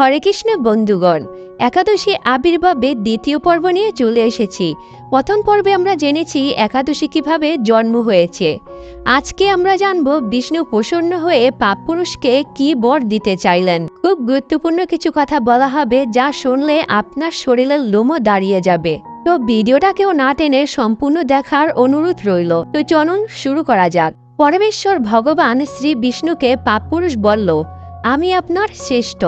হরে কৃষ্ণ বন্ধুগণ, একাদশী আবির্ভাবে দ্বিতীয় পর্ব নিয়ে চলে এসেছি। প্রথম পর্বে আমরা জেনেছি একাদশী কীভাবে জন্ম হয়েছে। আজকে আমরা জানব বিষ্ণু প্রসন্ন হয়ে পাপপুরুষকে কি বর দিতে চাইলেন। খুব গুরুত্বপূর্ণ কিছু কথা বলা হবে যা শুনলে আপনার শরীরের লোমও দাঁড়িয়ে যাবে। তো ভিডিওটাকেও না টেনে সম্পূর্ণ দেখার অনুরোধ রইল। তো চলুন শুরু করা যাক। পরমেশ্বর ভগবান শ্রী বিষ্ণুকে পাপপুরুষ বলল, আমি আপনার শ্রেষ্ঠ।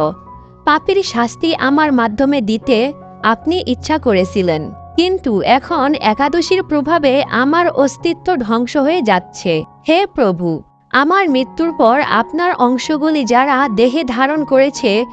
পাপের শাস্তি আমার মাধ্যমে দিতে আপনি ইচ্ছা করেছিলেন। কিন্তু এখন একাদশীর প্রভাবে আমার অস্তিত্ব ধ্বংস হয়ে যাচ্ছে। হে প্রভু, আমার মৃত্যুর পর আপনার অংশগুলি যারা দেহে ধারণ করেছে,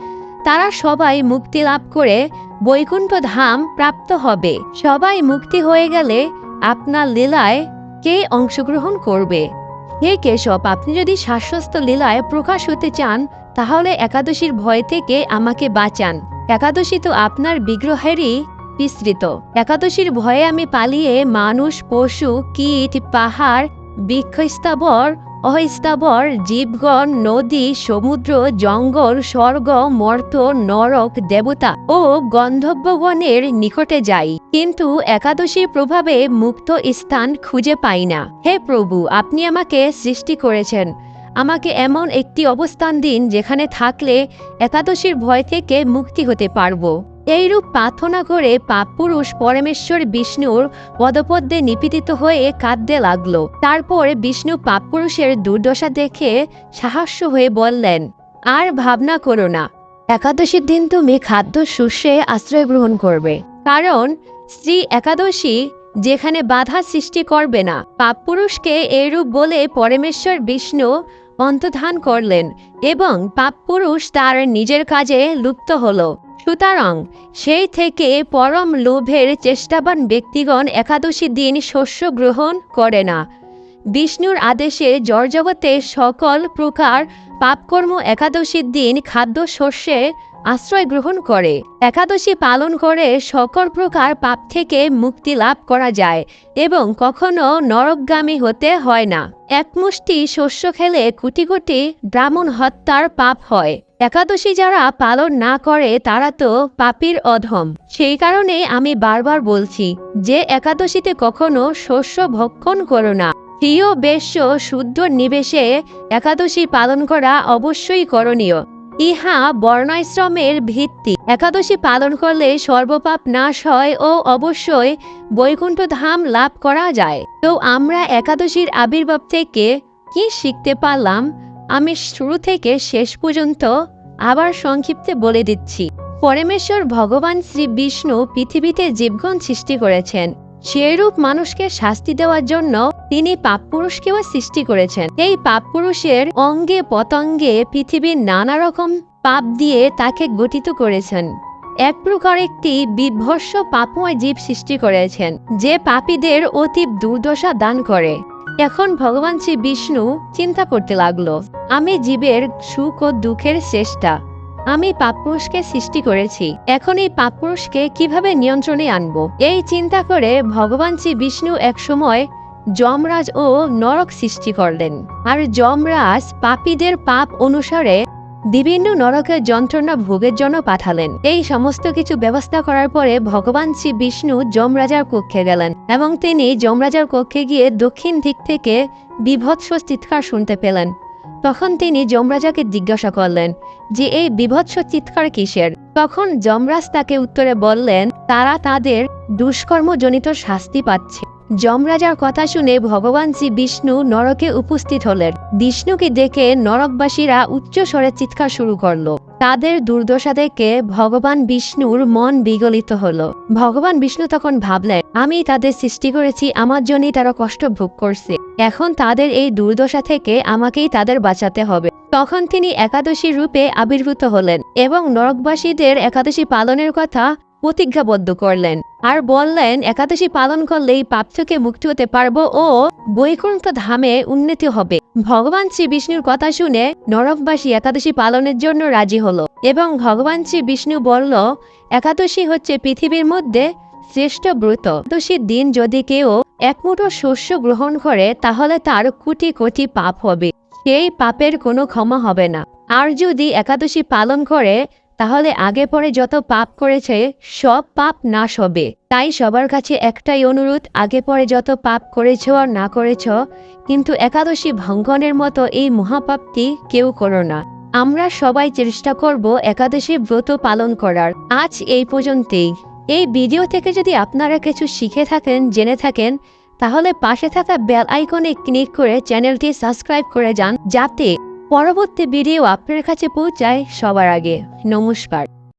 তারা সবাই মুক্তি লাভ করে বৈকুণ্ঠ ধাম প্রাপ্ত হবে। সবাই মুক্তি হয়ে গেলে আপনার লীলায় কে অংশগ্রহণ করবে? হে কেশব, আপনি যদি শাশ্বস্ত লীলায় প্রকাশ হতে চান, তাহলে একাদশীর ভয় থেকে আমাকে বাঁচান। একাদশী তো আপনার বিগ্রহেরই বিস্তৃত। একাদশীর ভয়ে আমি পালিয়ে মানুষ, পশু, কীট, পাহাড়, বৃক্ষস্থাবর অহস্থাবর জীবগণ, নদী, সমুদ্র, জঙ্গল, স্বর্গ, মর্ত, নরক, দেবতা ও গন্ধব্যগণের নিকটে যাই। কিন্তু একাদশীর প্রভাবে মুক্ত স্থান খুঁজে পাই না। হে প্রভু, আপনি আমাকে সৃষ্টি করেছেন। আমাকে এমন একটি অবস্থান দিন যেখানে থাকলে একাদশীর ভয় থেকে মুক্তি হতে পারব। এইরূপ প্রার্থনা করে পাপপুরুষ পরমেশ্বর বিষ্ণুর পদপদ্মে নিপীড়িত হয়ে কাঁদতে লাগল। তারপর বিষ্ণু পাপপুরুষের দুর্দশা দেখে সাহস্য হয়ে বললেন, আর ভাবনা করো না। একাদশীর দিন তুমি খাদ্য শস্যে আশ্রয় গ্রহণ করবে। কারণ শ্রী একাদশী যেখানে বাধা সৃষ্টি করবে না। পাপপুরুষকে এরূপ বলে পরমেশ্বর বিষ্ণু অন্তধান করলেন এবং পাপপুরুষ তার নিজের কাজে লুপ্ত হল। সুতরাং সেই থেকে পরম লোভের চেষ্টাবান ব্যক্তিগণ একাদশী দিন শস্য গ্রহণ করে না। বিষ্ণুর আদেশে জড়জগতে সকল প্রকার পাপকর্ম একাদশীর দিন খাদ্য শস্যে আশ্রয় গ্রহণ করে। একাদশী পালন করে সকল প্রকার পাপ থেকে মুক্তি লাভ করা যায় এবং কখনো নরকগামী হতে হয় না। এক মুষ্টি শস্য খেলে কোটি কোটি ব্রাহ্মণ হত্যার পাপ হয়। একাদশী যারা পালন না করে, তারা তো পাপীর অধম। সেই কারণে আমি বারবার বলছি, যে একাদশীতে কখনো শস্য ভক্ষণ করো না। প্রিয় বেশ্য শুদ্ধ নিবেশে একাদশী পালন করা অবশ্যই করণীয়। ইহা বর্ণাশ্রমের ভিত্তি। একাদশী পালন করলে সর্বপাপ নাশ হয় ও অবশ্যই বৈকুণ্ঠ ধাম লাভ করা যায়। তো আমরা একাদশীর আবির্ভাব থেকে কি শিখতে পারলাম? আমি শুরু থেকে শেষ পর্যন্ত আবার সংক্ষিপ্তে বলে দিচ্ছি। পরমেশ্বর ভগবান শ্রী বিষ্ণু পৃথিবীতে জীবগণ সৃষ্টি করেছেন। সেরূপ মানুষকে শাস্তি দেওয়ার জন্য তিনি পাপপুরুষকেও সৃষ্টি করেছেন। এই পাপপুরুষের অঙ্গে পতঙ্গে পৃথিবীর নানা রকম পাপ দিয়ে তাকে গঠিত করেছেন। এক প্রকার একটি বিভৎস পাপময় জীব সৃষ্টি করেছেন, যে পাপীদের অতি দুর্দশা দান করে। এখন ভগবান শ্রী বিষ্ণু চিন্তা করতে লাগল, আমি জীবের সুখ ও দুঃখের চেষ্টা আমি পাপপুরুষকে সৃষ্টি করেছি, এখন এই পাপপুরুষকে কীভাবে নিয়ন্ত্রণে আনব? এই চিন্তা করে ভগবান শ্রী বিষ্ণু এক সময় যমরাজ ও নরক সৃষ্টি করলেন, আর যমরাজ পাপীদের পাপ অনুসারে বিভিন্ন নরকের যন্ত্রণা ভোগের জন্য পাঠালেন। এই সমস্ত কিছু ব্যবস্থা করার পরে ভগবান শ্রী বিষ্ণু যমরাজার কক্ষে গেলেন এবং তিনি যমরাজার কক্ষে গিয়ে দক্ষিণ দিক থেকে বিভৎস চিৎকার শুনতে পেলেন। তখন তিনি যমরাজাকে জিজ্ঞাসা করলেন যে, এই বিভৎস চিৎকার কিসের? তখন যমরাজ তাকে উত্তরে বললেন, তারা তাদের দুষ্কর্মজনিত শাস্তি পাচ্ছে। যমরাজার কথা শুনে ভগবান শ্রী বিষ্ণু নরকে উপস্থিত হলেন। বিষ্ণুকে দেখে নরকবাসীরা উচ্চ স্বরে চিৎকার শুরু করল। তাদের দুর্দশা দেখে ভগবান বিষ্ণুর মন বিগলিত হলো। ভগবান বিষ্ণু তখন ভাবলেন, আমি তাদের সৃষ্টি করেছি, আমার জন্যই তারা কষ্ট ভোগ করছে। এখন তাদের এই দুর্দশা থেকে আমাকেই তাদের বাঁচাতে হবে। তখন তিনি একাদশী রূপে আবির্ভূত হলেন এবং নরকবাসীদের একাদশী পালনের কথা প্রতিজ্ঞাবদ্ধ করলেন। আর বললেন, একাদশী পালন করলেই পাপ থেকে মুক্তি হতে পারব ও বৈকুণ্ঠ ধামে উন্নতি হবে। ভগবান শ্রী বিষ্ণুর কথা শুনে নরকবাসী একাদশী পালনের জন্য রাজি হলো এবং ভগবান শ্রী বিষ্ণু বলল, একাদশী হচ্ছে পৃথিবীর মধ্যে শ্রেষ্ঠ ব্রত। একাদশীর দিন যদি কেউ এক মুঠো শস্য গ্রহণ করে, তাহলে তার কোটি কোটি পাপ হবে। সেই পাপের কোনো ক্ষমা হবে না। আর যদি একাদশী পালন করে তাহলে আগে পরে যত পাপ করেছে, সব পাপ নাশ হবে। তাই সবার কাছে একটাই অনুরোধ, আগে পরে যত পাপ করেছ আর না করেছ, কিন্তু একাদশী ভঙ্গনের মতো এই মহাপাপটি কেউ করো না। আমরা সবাই চেষ্টা করব একাদশী ব্রত পালন করার। আজ এই পর্যন্তই। এই ভিডিও থেকে যদি আপনারা কিছু শিখে থাকেন, জেনে থাকেন, তাহলে পাশে থাকা বেল আইকনে ক্লিক করে চ্যানেলটি সাবস্ক্রাইব করে যান, যাতে পরবর্তী ভিডিও আপনার কাছে পৌঁছায় সবার আগে। নমস্কার।